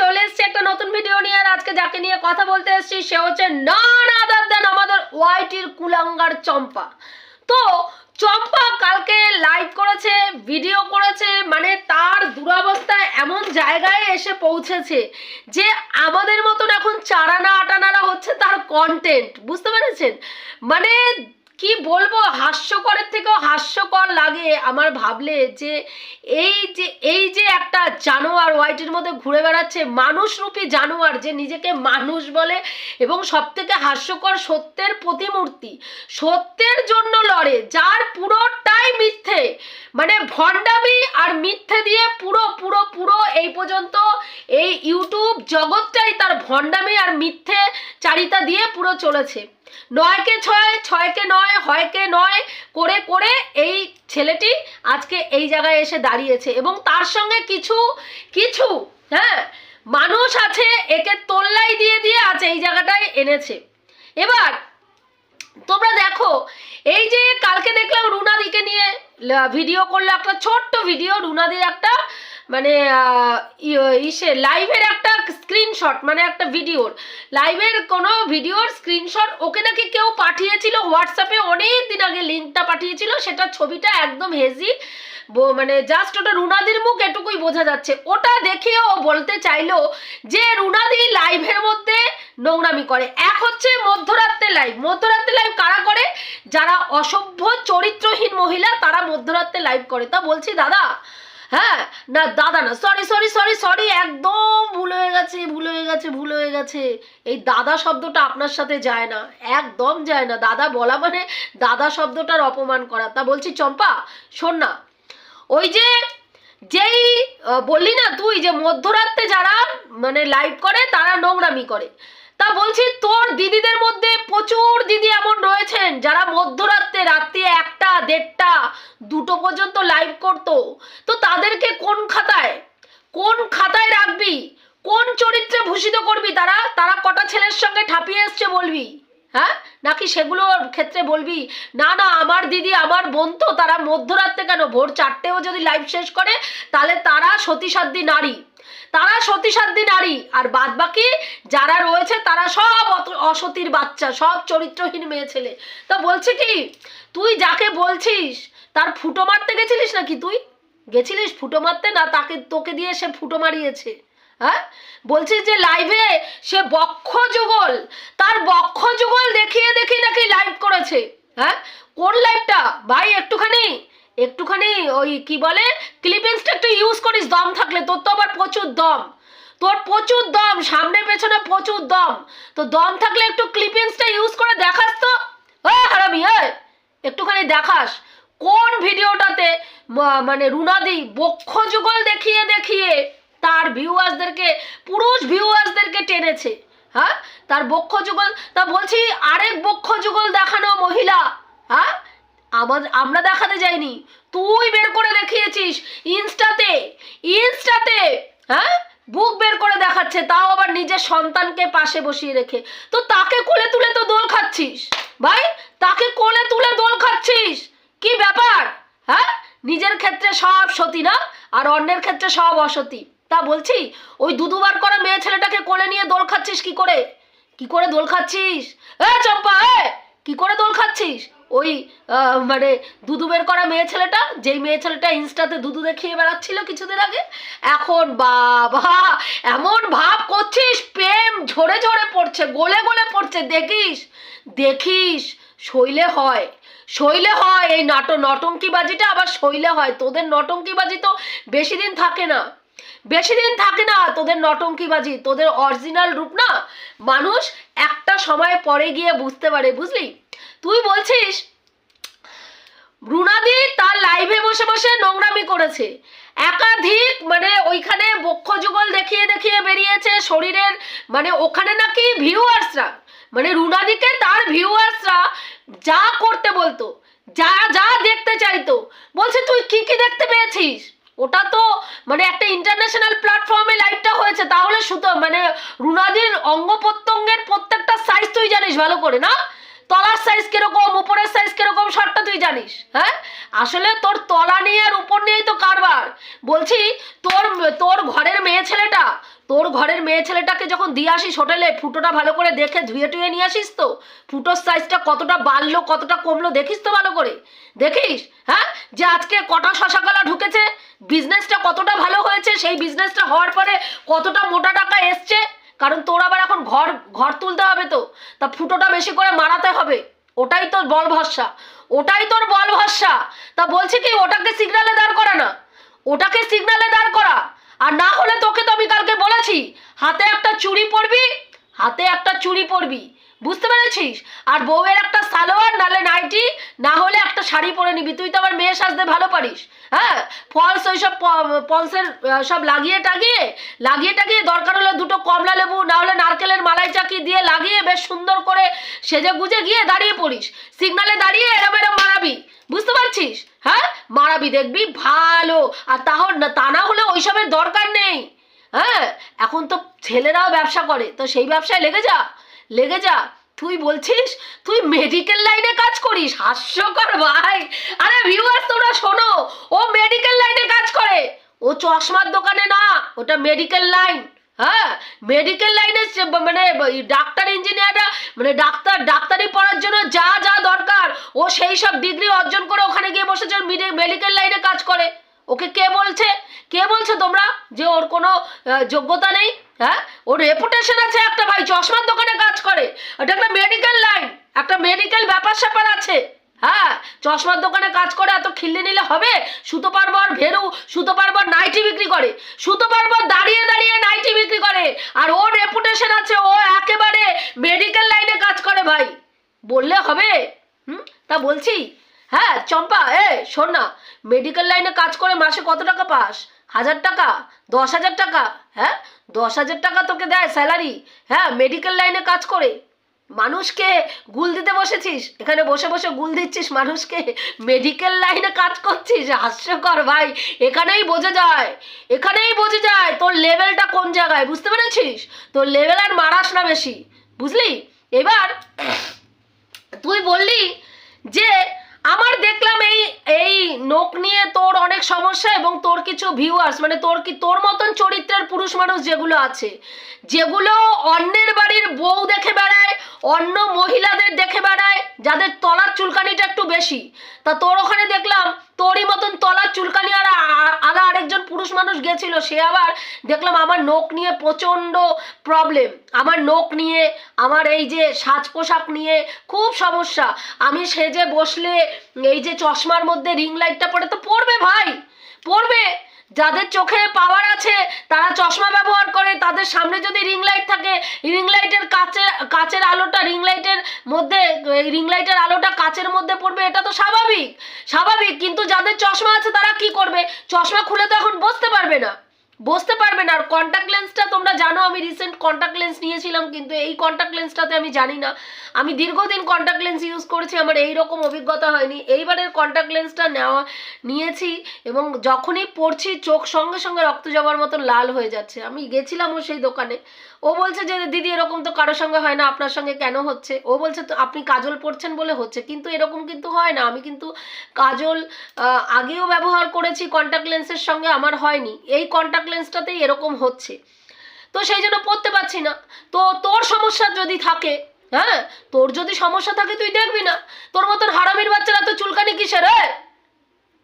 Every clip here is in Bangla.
চলে একটা নতুন ভিডিও নিয়ে আজকে যাকে নিয়ে কথা বলতে সে হচ্ছে আমাদের ওয়াইটির কুলাঙ্গার চম্পা। তো চম্পা কালকে করেছে ভিডিও করেছে মানে তার দুরবস্থা এমন জায়গায় এসে পৌঁছেছে যে আমাদের মতন এখন চারানা আটানারা হচ্ছে তার কন্টেন্ট বুঝতে পেরেছেন? মানে কি বলব? হাস্যকরের থেকেও হাস্যকর লাগে। আমার ভাবলে যে এই যে এই যে একটা জানোয়ার হোয়াইটের মধ্যে ঘুরে বেড়াচ্ছে, মানুষরূপী জানোয়ার যে নিজেকে মানুষ বলে এবং সব থেকে হাস্যকর সত্যের প্রতিমূর্তি, সত্যের জন্য লড়ে, যার পুরোটাই মিথ্যে। মানে ভণ্ডামি আর মিথ্যে দিয়ে পুরো পুরো পুরো এই পর্যন্ত এই ইউটিউব জগৎটাই তার ভণ্ডামি আর মিথ্যে চারিতা দিয়ে পুরো চলেছে। নয়কে ছয় ছয়কে নয় হয়কে নয় করে করে এই ছেলেটি আজকে এই জায়গায় এসে দাঁড়িয়েছে। এবং তার সঙ্গে কিছু কিছু হ্যাঁ মানুষ আছে একে তোল্লাই দিয়ে দিয়ে আছে এই জায়গাটায় এনেছে। এবার তোমরা দেখো এই যে কালকে দেখলাম রুনাদিকে নিয়ে ভিডিও করল একটা ছোট্ট ভিডিও রুনাদির একটা মানে আহ, ইসে লাইভের একটা স্ক্রিনশট মানে একটা ভিডিওর লাইভের কোনো ভিডিওর স্ক্রিনশট ওকে নাকি কেউ পাঠিয়েছিল হোয়াটসঅ্যাপে অনেক দিন আগে, লিঙ্কটা পাঠিয়েছিল, সেটা ছবিটা একদম হেজি মানে জাস্ট ওটা রুনাদির মুখ এটুকুই বোঝা যাচ্ছে। ওটা দেখে ও বলতে চাইলো যে রুনাদি লাইভের মধ্যে নোংরামি করে। এক হচ্ছে মধ্যরাত্রে লাইভ মধ্যরাত্রে লাইভ কারা করে? যারা অসভ্য চরিত্রহীন মহিলা, তারা মধ্যরাত্রে লাইভ করে। তা বলছি, দাদা হ্যাঁ না, দাদা না সরি সরি সরি সরি একদম ভুল হয়ে গেছে, ভুল হয়ে গেছে, ভুল হয়ে গেছে। এই দাদা শব্দটা আপনার সাথে যায় না, একদম যায় না। দাদা বলা মানে দাদা শব্দটার অপমান করা। তা বলছি, চম্পা, শোন না, ওই যে, যেই বললি না তুই যে মধ্যরাত্রে যারা মানে লাইভ করে, তারা নোংরামি করে। তা বলছি, তোর দিদিদের মধ্যে প্রচুর দিদি এমন রয়েছেন যারা মধ্যরাত্রে রাত্রি একটা, দেড়টা, দুটো পর্যন্ত লাইভ করতো। তো তাদেরকে কোন খাতায় কোন খাতায় রাখবি, কোন চরিত্রে ভূষিত করবি তারা? তারা কটা ছেলের সঙ্গে ঠাপিয়ে এসছে বলবি হ্যাঁ? নাকি সেগুলোর ক্ষেত্রে বলবি, না না, আমার দিদি, আমার বোন তো, তারা মধ্যরাত্রে কেন? ভোর চারটেও যদি লাইভ শেষ করে, তাহলে তারা সতীসাধ্যী নারী। তারা সতীসাধ্যী নারী। আর বাদ বাকি যারা রয়েছে, তারা সব অসতীর বাচ্চা, সব চরিত্রহীন মেয়ে ছেলে। তা বলছে কি, তুই যাকে বলছিস, তার ফুটো মারতে গেছিলিস নাকি তুই? গেছিলিস ফুটো মারতে না তাকে, তোকে দিয়ে সে ফুটো মারিয়েছে? হ্যাঁ? বলছিস যে লাইভে সে বক্ষ যুগল, তার বক্ষ যুগল দেখিয়ে দেখি নাকি লাইভ করেছে? হ্যাঁ? কোন লাইভটা ভাই, একটুখানি। একটুখানি ওই কি বলে? ক্লিপিংসটা একটু ইউজ করিস, দম থাকলে। তোর তো আবার প্রচুর দম। তোর প্রচুর দম, সামনে পেছনে প্রচুর দম। তো দম থাকলে একটু ক্লিপিংসটা ইউজ করে দেখাস তো। হারামি হ্যাঁ একটুখানি দেখাস। কোন ভিডিওটাতে মানে রুনাদি বক্ষ যুগল দেখিয়ে দেখিয়ে তার ভিউয়ার্সদেরকে পুরুষ ভিউয়ার্সদেরকে টেনেছে হ্যাঁ? তার বক্ষ যুগল, তা বলছি আরেক বক্ষ যুগল দেখানো মহিলা হ্যাঁ? আমাদের আমরা দেখাতে যাইনি। তুই বের করে দেখিয়েছিস ইনস্টাতে ইনস্টাতে হ্যাঁ? বুক বের করে দেখাচ্ছে, তাও আবার নিজের সন্তানকে পাশে বসিয়ে রেখে। তো তাকে কোলে তুলে তো দোল খাচ্ছিস? ভাই, তাকে কোলে তুলে দোল খাচ্ছিস? কি ব্যাপার? হ্যাঁ? নিজের ক্ষেত্রে সব সতী না? আর অন্যের ক্ষেত্রে সব অসতী। তা বলছি, ওই দুদুবার করা মেয়ে ছেলেটাকে কোলে নিয়ে দোল খাচ্ছিস কি করে? কি করে দোল খাচ্ছিস? এ চম্পা, এ! কি করে দোল খাচ্ছিস? ওই মানে দুদু বের করা মেয়ে ছেলেটা, যেই মেয়ে ছেলেটা ইনস্টাতে দুদু দেখিয়ে বেড়াচ্ছিল কিছুদিন আগে, এখন বাবা, এমন ভাব করছিস, প্রেম ঝরে ঝরে পড়ছে, গলে গলে পড়ছে, দেখিস দেখিস, শৈলে হয় শৈলে হয় এই নাট, নটঙ্কিবাজিটা, আবার শৈলে হয়, তোদের নটঙ্কিবাজি তো বেশি দিন থাকে না। বেশি দিন থাকে না তোদের নটঙ্কিবাজি তোদের অরিজিনাল রূপ না? মানুষ একটা সময় পরে গিয়ে বুঝতে পারে, বুঝলি? তুই বলছিস, রুনাদি তার লাইভে বসে বসে নোংরামি করেছে। একাধিক মানে ওইখানে বক্ষ যুগল দেখিয়ে দেখিয়ে বেরিয়েছে শরীরের মানে ওখানে নাকি ভিউয়ার্সরা মানে রুনাদিকে তার ভিউয়ার্সরা যা করতে বলতো, যা যা দেখতে চাইতো। বলছে, তুই কি কি দেখতে পেয়েছিস? ওটা তো মানে একটা ইন্টারন্যাশনাল প্ল্যাটফর্মে লাইভটা হয়েছে, তাহলে শুধু মানে রুনাদির অঙ্গ প্রত্যঙ্গের প্রত্যেকটা সাইজ তুই জানিস ভালো করে, না? তলার সাইজ কীরকম, উপরের সাইজ কীরকম, সবটা তুই জানিস হ্যাঁ? আসলে তোর তলা নিয়ে আর উপর নিয়েই তো কারবার। বলছি, তোর তোর ঘরের মেয়ে ছেলেটা তোর ঘরের মেয়ে ছেলেটাকে যখন দিয়ে আসিস হোটেলে, ফুটোটা ভালো করে দেখে ধুয়ে টুয়ে নিয়ে আসিস তো? ফুটোর সাইজটা কতটা বাড়লো, কতটা কমলো, দেখিস তো ভালো করে। দেখিস? হ্যাঁ? যে আজকে কটা শশাকলা ঢুকেছে বিজনেসটা কতটা ভালো হয়েছে, সেই বিজনেসটা হওয়ার পরে কতটা মোটা টাকা এসছে? কারণ তোর আবার এখন ঘর ঘর তুলতে হবে তো। তা ফুটোটা বেশি করে মারাতে হবে। ওটাই তোর বল ভরসা। ওটাই তোর বল ভরসা। তা বলছি কি, ওটাকে সিগনালে দাঁড় করা না ওটাকে সিগনালে দাঁড় করা। আর না হলে তোকে তো আমি কালকে বলেছি, হাতে একটা চুড়ি পরবি, হাতে একটা চুড়ি পরবি, বুঝতে পেরেছিস? আর বউয়ের একটা সালোয়ার নালে নাইটি, না হলে একটা শাড়ি পরে নিবি, তুই তো আবার মেয়ে সাজতে ভালো পারিস হ্যাঁ? ফলস ওই সব পলসের সব লাগিয়ে টাগিয়ে লাগিয়ে টাগিয়ে দরকার হলে দুটো কমলা লেবু, না হলে নারকেলের মালাই চাকি দিয়ে লাগিয়ে বেশ সুন্দর করে সেজে গুজে গিয়ে দাঁড়িয়ে পড়িস। সিগনালে দাঁড়িয়ে এরম এরম মারাবি বুঝতে পারছিস? হ্যাঁ? মারাবি দেখবি, ভালো। আর তাহলে না, তা না হলে ওইসবের দরকার নেই। হ্যাঁ? এখন তো ছেলেরাও ব্যবসা করে, তো সেই ব্যবসায় লেগে যা। লেগে যা। তুই বলছিস, তুই মেডিকেল লাইনে কাজ করিস? হাস্যকর ভাই। আরে ভিউয়ার্স তোমরা শোনো, ও মেডিকেল লাইনে কাজ করে। ও চশমার দোকানে না, ওটা মেডিকেল লাইন হ্যাঁ মেডিকেল লাইনে মানে ডাক্তার ইঞ্জিনিয়াররা মানে ডাক্তার ডাক্তারি পড়ার জন্য যা যা দরকার, ও সেই সব ডিগ্রি অর্জন করে ওখানে গিয়ে বসেছে মেডিকেল লাইনে কাজ করে। ওকে কে বলছে? কে বলছে তোমরা? যে ওর কোনো যোগ্যতা নেই হ্যাঁ? ওর রেপুটেশন আছে একটা ভাই, চশমার দোকানে কাজ করে। ওটা একটা মেডিকেল লাইন একটা মেডিকেল ব্যাপার স্যাপার আছে। হ্যাঁ চশমার দোকানে কাজ করে এত খিল্লি নিলে হবে? সুতো পারবর ভেরু, সুতো পারবর নাইটি বিক্রি করে। সুতো পারবর দাঁড়িয়ে দাঁড়িয়ে নাইটি বিক্রি করে। আর ওর রেপুটেশন আছে, ও একেবারে মেডিকেল লাইনে কাজ করে ভাই। বললে হবে? হুম? তা বলছি। হ্যাঁ চম্পা এ শোন না। মেডিকেল লাইনে কাজ করে মাসে কত টাকা পাস? হাজার টাকা? দশ হাজার টাকা? হ্যাঁ? দশ হাজার টাকা তোকে দেয় স্যালারি হ্যাঁ মেডিকেল লাইনে কাজ করে। মানুষকে গুল দিতে বসেছিস? এখানে বসে বসে গুল দিচ্ছিস মানুষকে? মেডিকেল লাইনে কাজ করছিস? হাস্যকর ভাই, এখানেই বোঝা যায়, এখানেই বোঝে যায় তোর লেভেলটা কোন জায়গায়, বুঝতে পেরেছিস? তোর লেভেল আর মারাস না বেশি, বুঝলি? এবার, তুই বললি যে আমার দেখলাম এই এই নোক নিয়ে তোর অনেক সমস্যা এবং তোর কিছু ভিউয়ার্স মানে তোর কি, তোর মতন চরিত্রের পুরুষ মানুষ যেগুলো আছে, যেগুলো অন্যের বাড়ির বউ দেখে বেড়ায়, অন্য মহিলাদের দেখে বেড়ায়, যাদের তলার চুলকানিটা একটু বেশি। তা তোর ওখানে দেখলাম তোরই মতন তলার চুলকানি আর পুরুষ মানুষ গেছিল, সে আবার দেখলাম আমার নোক নিয়ে প্রচণ্ড প্রবলেম আমার নোক নিয়ে, আমার এই যে সাজ পোশাক নিয়ে খুব সমস্যা। আমি সেজে বসলে এই যে চশমার মধ্যে রিং লাইটটা পড়ে তো পড়বে ভাই, পড়বে। যাদের চোখে পাওয়ার আছে, তারা চশমা ব্যবহার করে। তাদের সামনে যদি রিং লাইট থাকে রিং লাইটের কাচের কাচের আলোটা রিং লাইটের মধ্যে রিং লাইটের আলোটা কাচের মধ্যে পড়বে, এটা তো স্বাভাবিক। স্বাভাবিক, কিন্তু যাদের চশমা আছে, তারা কি করবে? চশমা খুলে তো এখন বসতে পারবে না। বসতে পারবে না। আর কন্ট্যাক্ট লেন্সটা তোমরা জানো, আমি রিসেন্ট কন্ট্যাক্ট লেন্স নিয়েছিলাম, কিন্তু এই কন্ট্যাক্ট লেন্সটাতে আমি জানি না। আমি দীর্ঘদিন কন্ট্যাক্ট লেন্স ইউজ করেছি, আমার এই রকম অভিজ্ঞতা হয়নি। এইবারের কন্ট্যাক্ট লেন্সটা নেওয়া, নিয়েছি, এবং যখনই পড়ছি, চোখ সঙ্গে সঙ্গে রক্ত যাওয়ার মতন লাল হয়ে যাচ্ছে। আমি গেছিলামও সেই দোকানে। ও বলছে যে, দিদি, এরকম তো কারোর সঙ্গে হয় না, আপনার সঙ্গে কেন হচ্ছে? ও বলছে, তো আপনি কাজল পড়ছেন বলে হচ্ছে, কিন্তু এরকম কিন্তু হয় না। আমি কিন্তু কাজল আগেও ব্যবহার করেছি কন্ট্যাক্ট লেন্সের সঙ্গে আমার হয়নি। এই কন্ট্যাক্ট লেন্সটাতেই এরকম হচ্ছে। তো সেই জন্য পড়তে পারছি না। তো তোর সমস্যা যদি থাকে হ্যাঁ? তোর যদি সমস্যা থাকে, তুই দেখবি না। তোর মতন হারামির বাচ্চারা তো চুলকানি কিসের রে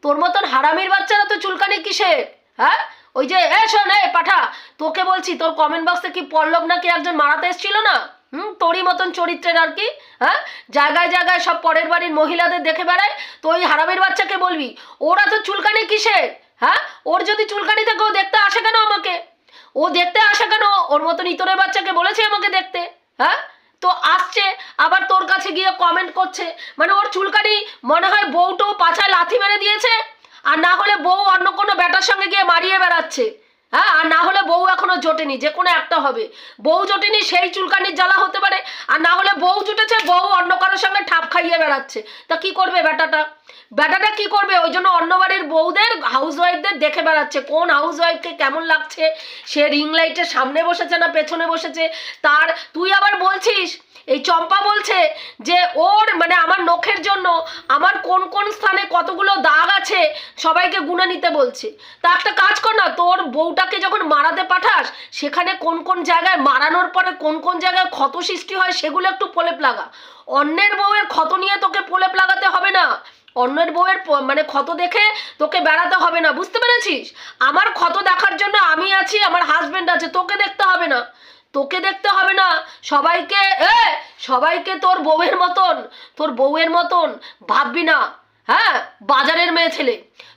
তোর মতন হারামির বাচ্চারা তো চুলকানি কিসের? হ্যাঁ? ওই যে, এ, শোন, এ, পাঠা, তোকে বলছি, তোর কমেন্ট বক্সে কি পল্লব নাকি একজন মারাতে এসেছিল না? হুম, তোরই মতন চরিত্রের আর কি হ্যাঁ? জায়গায় জায়গায় সব পরের বাড়ির মহিলাদের দেখে বেড়ায়, তো ওই হারামির বাচ্চাকে বলবি, ওরা তো চুলকানি কিসের? হ্যাঁ? ওর যদি চুলকানি থাকে ও দেখতে আসে কেন আমাকে? ও দেখতে আসে কেন? ওর মতন ইতরের বাচ্চাকে বলেছে আমাকে দেখতে হ্যাঁ? তো আসছে, আবার তোর কাছে গিয়ে কমেন্ট করছে। মানে ওর চুলকানি মনে হয় বউটাও পাছায় লাথি মেরে দিয়েছে, আর না হলে বউ অন্য কোনো ব্যাটার সঙ্গে গিয়ে মারিয়ে বেড়াচ্ছে। হ্যাঁ আর না হলে বউ এখনও জোটেনি, যে কোনো একটা হবে। বউ জোটেনি, সেই চুলকানির জ্বালা হতে পারে, আর না হলে বউ জুটেছে, বউ অন্য কারোর সঙ্গে ঠাপ খাইয়ে বেড়াচ্ছে। তা কি করবে ব্যাটাটা? বেটাটা কি করবে? ওই জন্য অন্য বাড়ির বউদের হাউস ওয়াইফদের দেখে বেড়াচ্ছে। কোন হাউস ওয়াইফকে কেমন লাগছে? সে রিং লাইটের সামনে বসেছে না পেছনে বসেছে? তার তুই আবার বলছিস? এই চম্পা বলছে যে, ওর মানে আমার নখের জন্য আমার কোন কোন স্থানে কতগুলো দাগ আছে সবাইকে গুনে নিতে বলছে। তা একটা কাজ কর না, তোর বউটাকে যখন মারাতে পাঠাস, সেখানে কোন কোন জায়গায় মারানোর পরে কোন কোন জায়গায় ক্ষত সৃষ্টি হয় সেগুলো একটু প্রলেপ লাগা। অন্যের বউয়ের ক্ষত নিয়ে তোকে প্রলেপ লাগাতে হবে না। অন্যের বউয়ের মানে ক্ষত দেখে তোকে বেড়াতে হবে না, বুঝতে পেরেছিস? আমার ক্ষত দেখার জন্য আমি আছি, আমার হাজব্যান্ড আছে, তোকে দেখতে হবে না। তোকে দেখতে হবে না, সবাইকে, এ, সবাইকে তোর বউয়ের মতন, তোর বউয়ের মতন ভাববি না। হ্যাঁ বাজারের মেয়ে ছেলে।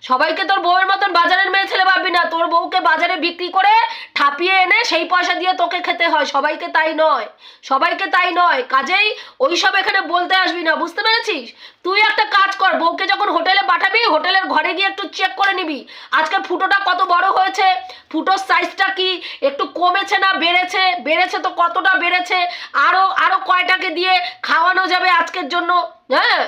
সবাইকে তোর বউয়ের মতন বাজারের মেয়ে ছেলে ভাববি না। তোর বউকে বাজারে বিক্রি করে ঠাপিয়ে এনে সেই পয়সা দিয়ে তোকে খেতে হয়। সবাইকে তাই নয়। সবাইকে তাই নয়। কাজেই ওইসব এখানে বলতে আসবি না। বুঝতে পেরেছিস? তুই একটা কাজ কর। বউকে যখন হোটেলে পাঠাবি, হোটেলের ঘরে গিয়ে একটু চেক করে নিবি। আজকে ফুটোটা কত বড় হয়েছে? ফুটোর সাইজটা কি? একটু কমেছে না বেড়েছে? বেড়েছে তো কতটা বেড়েছে? আরও আরও কয়টাকে দিয়ে খাওয়ানো যাবে আজকের জন্য? হ্যাঁ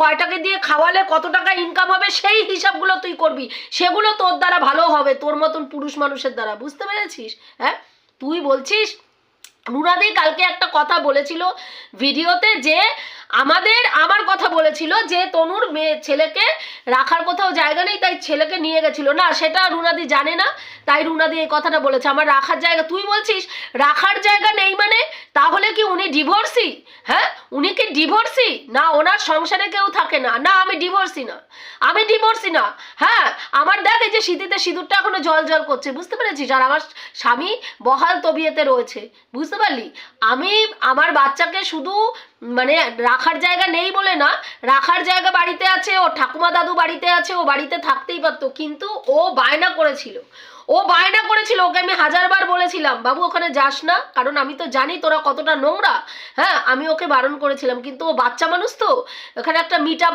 কয়টাকে দিয়ে খাওয়ালে কত টাকা ইনকাম হবে, সেই হিসাবগুলো তুই করবি। সেগুলো তোর দ্বারা ভালো হবে, তোর মতন পুরুষ মানুষের দ্বারা। বুঝতে পেরেছিস? হ্যাঁ? তুই বলছিস রুনাদি কালকে একটা কথা বলেছিল ভিডিওতে যে আমাদের আমার কথা বলেছিল যে তনুর মেয়ে ছেলেকে রাখার কোথাও জায়গা নেই, তাই ছেলেকে নিয়ে গেছিল। না, সেটা রুনাদি জানে না, তাই রুনাদি এই কথাটা বলেছে। আমার রাখার জায়গা, তুই বলছিস রাখার জায়গা নেই মানে? তাহলে কি উনি ডিভোর্সি হ্যাঁ? উনি কি ডিভোর্সি না, ওনার সংসারে কেউ থাকে না। না, আমি ডিভোর্সি না। আমি ডিভোর্সি না। হ্যাঁ আমার দেখ এই যে শীতিতে সিঁদুরটা এখনও জল জল করছে, বুঝতে পেরেছিস? আর আমার স্বামী বহাল তবিয়েতে রয়েছে, বুঝতে পারলি? আমি, আমার বাচ্চাকে শুধু মানে রাখার জায়গা নেই বলে না। রাখার জায়গা বাড়িতে আছে, ও ঠাকুমা দাদু বাড়িতে আছে, ও বাড়িতে থাকতেই পারতো, কিন্তু ও বায়না করেছিল। ও বায়না করেছিল, ওকে আমি হাজারবার বলেছিলাম, বাবু, ওখানে যাস না, কারণ আমি তো জানি তোরা কতটা নোংরা। হ্যাঁ আমি ওকে বারণ করেছিলাম, কিন্তু ও বাচ্চা মানুষ তো। এখানে একটা মিট আপ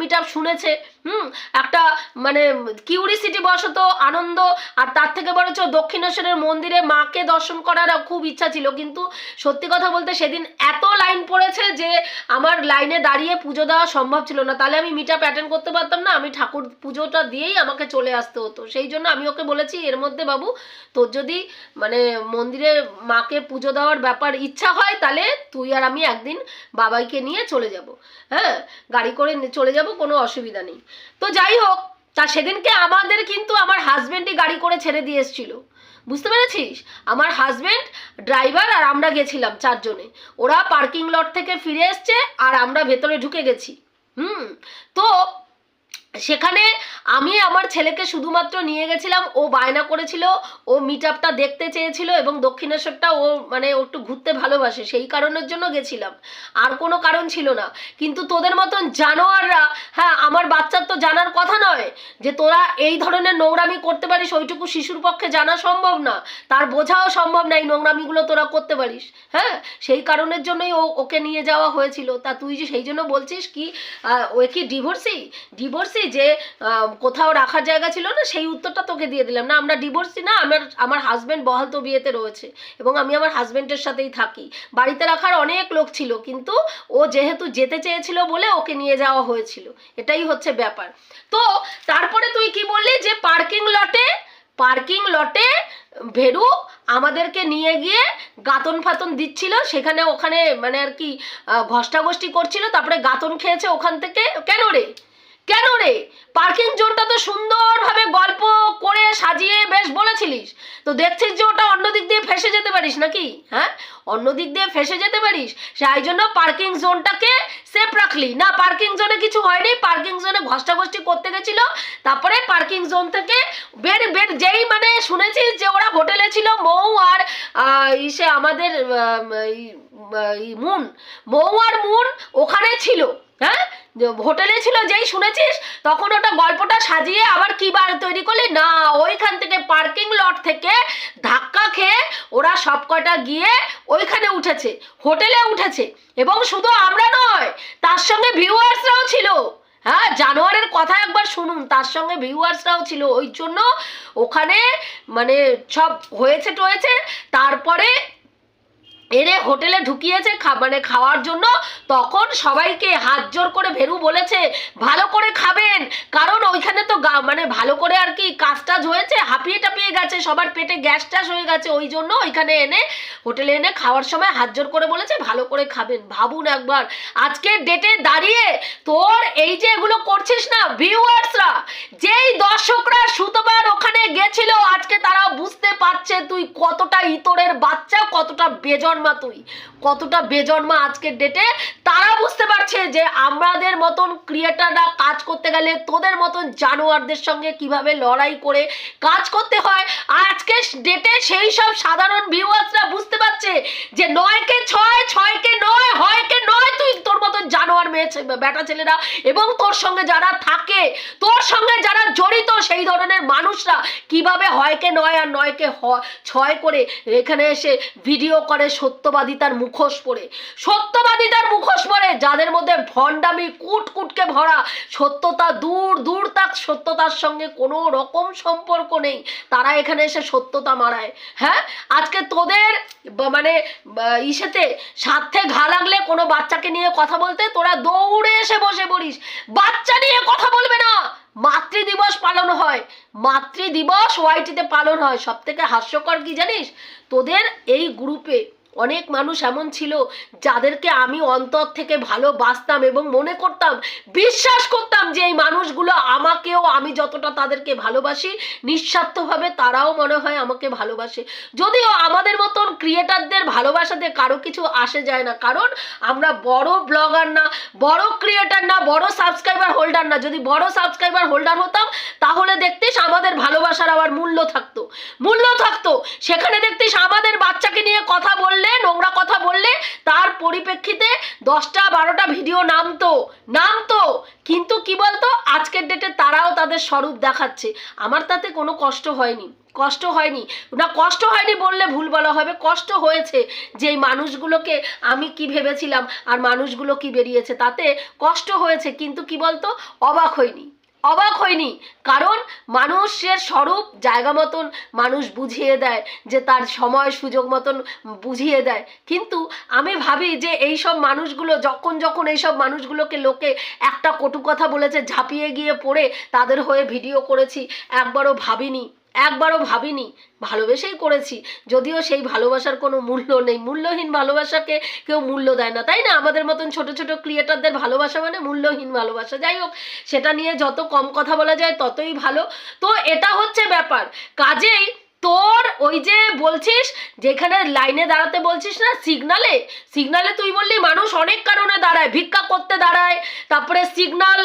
মিট আপ শুনেছে। হুম, একটা মানে কিউরিসিটি বশত আনন্দ, আর তার থেকে বরঞ্চ দক্ষিণেশ্বরের মন্দিরে মাকে দর্শন করার খুব ইচ্ছা ছিল। কিন্তু সত্যি কথা বলতে সেদিন এত লাইন পড়েছে যে আমার লাইনে দাঁড়িয়ে পুজো দেওয়া সম্ভব ছিল না। তাহলে আমি মিট অ্যাটেন্ড করতে পারতাম না, আমি ঠাকুর পুজোটা দিয়েই আমাকে চলে আসতে হতো। সেই জন্য আমি ওকে বলেছি, এর মধ্যে বাবু, তোর যদি মানে মন্দিরে মাকে পুজো দেওয়ার ব্যাপার ইচ্ছা হয়, তাহলে তুই আর আমি একদিন বাবাইকে নিয়ে চলে যাব। হ্যাঁ গাড়ি করে চলে যাব, কোনো অসুবিধা নেই। তো যাই হোক, তা সেদিনকে আমাদের কিন্তু আমার হাজব্যান্ডই গাড়ি করে ছেড়ে দিয়ে এসেছিল। বুঝতে পেরেছিস? আমার হাজব্যান্ড ড্রাইভার আর আমরা গেছিলাম চারজনে। ওরা পার্কিং লট থেকে ফিরে এসছে আর আমরা ভেতরে ঢুকে গেছি। হুম, তো সেখানে আমি আমার ছেলেকে শুধুমাত্র নিয়ে গেছিলাম, ও বায়না করেছিল, ও মিট আপটা দেখতে চেয়েছিল এবং দক্ষিণেশ্বরটা ও মানে ও একটু ঘুরতে ভালোবাসে, সেই কারণের জন্য গেছিলাম। আর কোনো কারণ ছিল না। কিন্তু তোদের মতন জানোয়াররা হ্যাঁ আমার বাচ্চার তো জানার কথা নয় যে তোরা এই ধরনের নোংরামি করতে পারিস, ওইটুকু শিশুর পক্ষে জানা সম্ভব না। তার বোঝাও সম্ভব না এই নোংরামিগুলো তোরা করতে পারিস হ্যাঁ? সেই কারণের জন্যই ও, ওকে নিয়ে যাওয়া হয়েছিল। তা তুই যে সেই জন্য বলছিস কি ও কি ডিভোর্সি ডিভোর্সি যে কোথাও রাখার জায়গা ছিল না, সেই উত্তরটা তোকে দিয়ে দিলাম। না, আমরা ডিভোর্সি না, আমার আমার হাজব্যান্ড বহাল তো বিয়েতে রয়েছে এবং আমি আমার হাজব্যান্ডের সাথেই থাকি। বাড়িতে রাখার অনেক লোক ছিল, কিন্তু ও যেহেতু যেতে চেয়েছিল বলে ওকে নিয়ে যাওয়া হয়েছিল। এটাই হচ্ছে ব্যাপার। তো, তারপরে তুই কি বললি যে পার্কিং লটে পার্কিং লটে ভেরু আমাদেরকে নিয়ে গিয়ে গাতন ফাতন দিচ্ছিল। সেখানে ওখানে মানে আর কি ঘষ্টাঘষ্টি করছিল, তারপরে গাতন খেয়েছে ওখান থেকে। কেন রে? কেন রে? পার্কিং জোনটা তো সুন্দরভাবে গল্প করে সাজিয়ে বেশ বলেছিলিস। তো দেখছিস যে ওটা অন্য দিক দিয়ে ফেসে যেতে পারিস নাকি? হ্যাঁ? অন্য দিক দিয়ে ফেসে যেতে পারিস। সেই জন্য পার্কিং জোনটাকে সেফ রাখলি। না পার্কিং জোনে কিছু হয়নি। পার্কিং জোনে ঘষ্টাঘষ্টি করতে গেছিল। তারপরে পার্কিং জোন থেকে বের বের যেই মানে শুনেছিস যে ওরা হোটেলে ছিল মৌ আর ইসে আমাদের মুন। মৌ আর মুন ওখানে ছিল। হ্যাঁ? হোটেলে ছিল যেই শুনেছিস, তখন ওটা গল্পটা সাজিয়ে আবার কি বার তৈরি করলি? না, ওইখান থেকে পার্কিং লট থেকে ধাক্কা খেয়ে ওরা সব কটা গিয়ে ওইখানে উঠেছে, হোটেলে উঠেছে। এবং শুধু আমরা নয়, তার সঙ্গে ভিউয়ার্সরাও ছিল। হ্যাঁ জানোয়ারের কথা একবার শুনুন, তার সঙ্গে ভিউয়ার্সরাও ছিল। ওই জন্য ওখানে মানে সব হয়েছে টয়েছে তারপরে এনে হোটেলে ঢুকিয়েছে মানে খাওয়ার জন্য, তখন সবাইকে হাত জোর করে ভেরু বলেছে, ভালো করে খাবেন। কারণ ওইখানে তো মানে ভালো করে আর কি কাজ টাজ হয়েছে, হাঁপিয়ে টাপিয়ে গেছে, সবার পেটে গ্যাস ট্যাস হয়ে গেছে, ওই জন্য ওইখানে এনে, হোটেলে এনে খাওয়ার সময় হাত জোর করে বলেছে, ভালো করে খাবেন। ভাবুন একবার। আজকের ডেটে দাঁড়িয়ে তোর এই যে এগুলো করছিস না, ভিউয়ার্সরা, যেই দর্শকরা সুতবার ওখানে গেছিল, আজকে তারা বুঝতে পারছে তুই কতটা ইতরের বাচ্চা, কতটা বেজন্মা তুই? কতটা বেজন্মা আজকের ডেটে তারা বুঝতে পারছে যে আমাদের মতন ক্রিয়েটাররা কাজ করতে গেলে তোদের মতন জানোয়ারদের সঙ্গে কীভাবে লড়াই করে কাজ করতে হয়। আজকে ডেটে সেই সব সাধারণ ভিউয়ার্সরা বুঝতে পারছে যে নয়কে ছয়, ছয়কে নয় হয়কে নয় তুই তোর মতন বেটা ছেলেরা এবং তোর সঙ্গে যারা থাকে, তোর সঙ্গে যারা জড়িত সেই ধরনের মানুষরা কীভাবে হয়কে নয় আর নয়কে ছয় করে এখানে এসে ভিডিও করে সত্যবাদিতার মুখোশ পরে। সত্যবাদিতার মুখোশ পরে, যাদের মধ্যে ভণ্ডামি কুট কুটকে ভরা, সত্যতা দূর দূর তাক সত্যতার সঙ্গে কোনো রকম সম্পর্ক নেই। তারা এখানে এসে সত্যতা মারায়। হ্যাঁ? আজকে তোদের মানে ইসেতে স্বার্থে ঘা লাগলে কোনো বাচ্চাকে নিয়ে কথা বলতে তোরা দৌড়ে এসে বসে পড়িস। বাচ্চা নিয়ে কথা বলবে না। মাতৃ দিবস পালন হয়। মাতৃ দিবস ওয়াইটিতে পালন হয়। সব থেকে হাস্যকর কি জানিস? তোদের এই গ্রুপে অনেক মানুষ এমন ছিল যাদেরকে আমি অন্তর থেকে ভালোবাসতাম এবং মনে করতাম, বিশ্বাস করতাম যে এই মানুষগুলো আমাকেও আমি যতটা তাদেরকে ভালোবাসি, নিঃস্বার্থভাবে তারাও মনে হয় আমাকে ভালোবাসে। যদিও আমাদের মতন ক্রিয়েটারদের ভালোবাসাতে কারও কিছু আসে যায় না, কারণ আমরা বড় ব্লগার না, বড় ক্রিয়েটার না, বড় সাবস্ক্রাইবার হোল্ডার না। যদি বড় সাবস্ক্রাইবার হোল্ডার হতাম, তাহলে দেখতিস আমাদের ভালোবাসার আবার মূল্য থাকতো। মূল্য থাকতো। সেখানে দেখতিস আমাদের বাচ্চাকে নিয়ে কথা বললে নোংরা কথা বললে, তার পরিপ্রেক্ষিতে দশটা বারোটা ভিডিও নামতো নামতো। কিন্তু কি বলতো, আজকের ডেটে তারাও তাদের স্বরূপ দেখাচ্ছে। আমার তাতে কোনো কষ্ট হয়নি কষ্ট হয়নি। না, কষ্ট হয়নি বললে ভুল বলা হবে, কষ্ট হয়েছে যে এই মানুষগুলোকে আমি কি ভেবেছিলাম আর মানুষগুলো কি বেরিয়েছে, তাতে কষ্ট হয়েছে। কিন্তু কি বলতো, অবাক হয়নি। অবাক হয়নি। কারণ মানুষের স্বরূপ জায়গা মতন মানুষ বুঝিয়ে দেয়, যে তার সময় সুযোগ মতন বুঝিয়ে দেয়। কিন্তু আমি ভাবি যে এই সব মানুষগুলো যখন যখন এই সব মানুষগুলোকে লোকে একটা কটু কথা বলেছে, ঝাঁপিয়ে গিয়ে পড়ে, তাদের হয়ে ভিডিও করেছি, একবারও ভাবিনি। একবারও ভাবিনি, ভালোবেসেই করেছি। যদিও সেই ভালোবাসার কোনো মূল্য নেই। মূল্যহীন ভালোবাসাকে কেউ মূল্য দেয় না, তাই না? আমাদের মতন ছোট ছোট ক্রিয়েটারদের ভালোবাসা মানে মূল্যহীন ভালোবাসা। যাই হোক, সেটা নিয়ে যত কম কথা বলা যায় ততই ভালো। তো এটা হচ্ছে ব্যাপার। কাজেই তোর ওই যে বলছিস, যেখানে লাইনে দাঁড়াতে বলছিস না সিগনালে সিগনালে তুই বললি মানুষ অনেক কারণে দাঁড়ায়, ভিক্ষা করতে দাঁড়ায়, তারপরে সিগনাল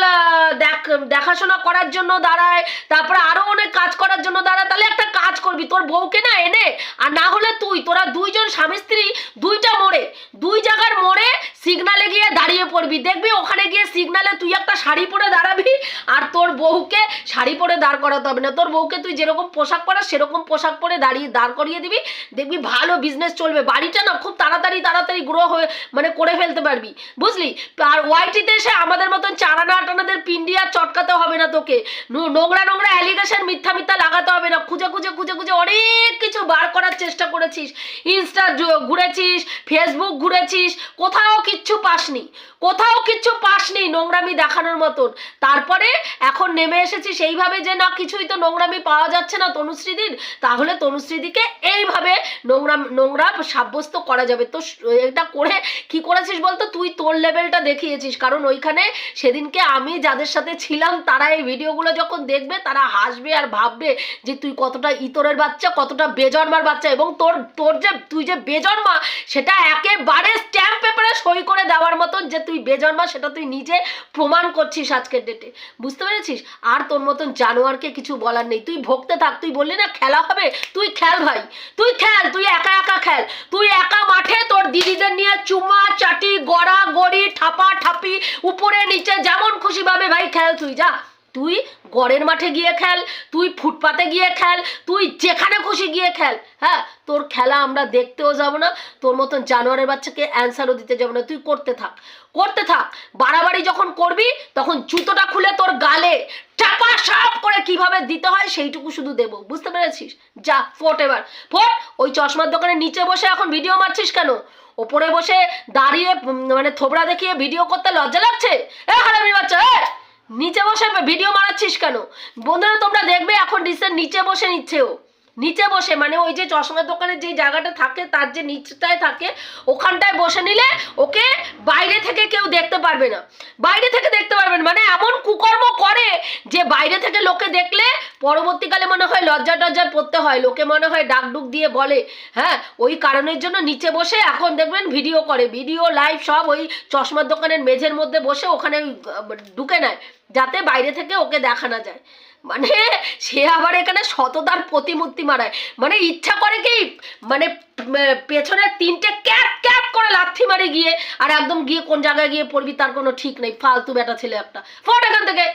দেখ, দেখাশোনা করার জন্য দাঁড়ায়, তারপরে আরও অনেক কাজ করার জন্য দাঁড়ায়, তাহলে একটা কাজ করবি, তোর বউকে না এনে, আর না হলে তুই, তোরা দুইজন স্বামী স্ত্রী, দুইটা মোড়ে, দুই জায়গার মোড়ে সিগনালে গিয়ে দাঁড়িয়ে পড়বি, দেখবি ওখানে গিয়ে সিগনালে তুই একটা শাড়ি পরে দাঁড়াবি, আর তোর বউকে শাড়ি পরে দাঁড় করাতে হবে না, তোর বউকে তুই যেরকম পোশাক পরা সেরকম পোশাক পরে দাঁড়িয়ে, দাঁড় করিয়ে দিবি, দেখবি ভালো বিজনেস চলবে। বাড়িটা না খুব তাড়াতাড়ি তাড়াতাড়ি গ্রো হয়ে মানে করে ফেলতে পারবি। বুঝলি? আর ওয়াইটিতে এসে আমাদের মতন চারানা আটানাদের পিন্ডি আর চটকাতে হবে না তোকে। নোংরা নোংরা অ্যালিগেশন মিথ্যা মিথ্যা লাগাতে হবে না। খুঁজে খুঁজে খুঁজে খুঁজে অনেক কিছু বার করার চেষ্টা করেছিস। ইনস্টা ঘুরেছিস ফেসবুক ঘুরেছিস, কোথাও কিচ্ছু পাসনি। কোথাও কিচ্ছু পাসনি নোংরামি দেখানোর মতন। তারপরে এখন নেমে এসেছিস, এইভাবে যে না কিছুই তো নোংরামি পাওয়া যাচ্ছে না তনুশ্রীদির তাহলে তনুশ্রীদিকে এইভাবে নোংরা নোংরা সাব্যস্ত করা যাবে। তো এটা করে কি করেছিস বলতো? তুই তোর লেভেলটা দেখিয়েছিস। কারণ ওইখানে সেদিনকে আমি যাদের সাথে ছিলাম, তারা এই ভিডিওগুলো যখন দেখবে, তারা হাসবে আর ভাববে যে তুই কতটা ইতরের বাচ্চা, কতটা বেজন্মার বাচ্চা এবং তোর তোর যে, তুই যে বেজন্মা, সেটা একেবারে স্ট্যাম্প পেপারে সই করে দেওয়ার মতন যে তুই বেজন্মা, সেটা তুই নিজে প্রমাণ করছিস আজকের ডেটে বুঝতে পেরেছিস? আর তোর মতন জানোয়ারকে কিছু বলার নেই। তুই ভোগতে থাক। তুই বললি না, খেলা হবে? তুই খেল ভাই। তুই খেল, তুই একা একা খেল। তুই একা মাঠে তোর দিদিদের নিয়ে চুমা, চাটি, গড়া, গড়ি, ঠাপা, ঠাপি, উপরে, নিচে, যেমন খুশি ভাবে ভাই খেল তুই, যা। তুই গড়ের মাঠে গিয়ে খেল, তুই ফুটপাতে গিয়ে খেল, তুই যেখানে খুশি গিয়ে খেল। হ্যাঁ তোর খেলা আমরা দেখতেও যাব না, তোর মতন জানোয়ারের বাচ্চাকে অ্যান্সারও দিতে যাব না, তুই করতে থাক। করতে থাক। বাড়াবাড়ি যখন করবি, তখন জুতোটা খুলে তোর গালে চাপা সাপ করে কীভাবে দিতে হয় সেইটুকু শুধু দেবো। বুঝতে পেরেছিস? যা, ফোট এবার। ফোট, ওই চশমার দোকানের নিচে বসে এখন ভিডিও মারছিস কেন? ওপরে বসে দাঁড়িয়ে মানে থোবড়া দেখিয়ে ভিডিও করতে লজ্জা লাগছে? এ হারামি বাচ্চা নিচে বসে ভিডিও মারাচ্ছিস কেন? বন্ধুরা তোমরা দেখবে এখন ডিসের নিচে বসে নিচ্ছে ও নিচে বসে মানে ওই যে চশমার দোকানের যে জায়গাটা থাকে, তার যে নিচটায় থাকে, ওখানটায় বসে নিলে ওকে বাইরে থেকে কেউ দেখতে পারবে না। বাইরে থেকে দেখতে পারবে না মানে এমন কুকর্ম করে যে বাইরে থেকে লোকে দেখলে পরবর্তীকালে মনে হয় লজ্জা টজ্জা পড়তে হয়, লোকে মনে হয় ডাক ডুক দিয়ে বলে। হ্যাঁ ওই কারণের জন্য নিচে বসে এখন দেখবেন ভিডিও করে, ভিডিও, লাইভ সব ওই চশমার দোকানের মেঝের মধ্যে বসে ওখানে ঢুকে নেয়, যাতে বাইরে থেকে ওকে দেখা না যায়। মানে সে আবার এখানে শততার প্রতিমূর্তি মারায় মানে ইচ্ছা করে কি মানে পেছনে তিনটে ক্যাপ ক্যাপ করে লাথি মারে গিয়ে, আর একদম গিয়ে কোন জায়গায় গিয়ে পড়বি তার কোনো ঠিক নেই। ফালতু বেটা ছেলে একটা। ফট এখান থেকে।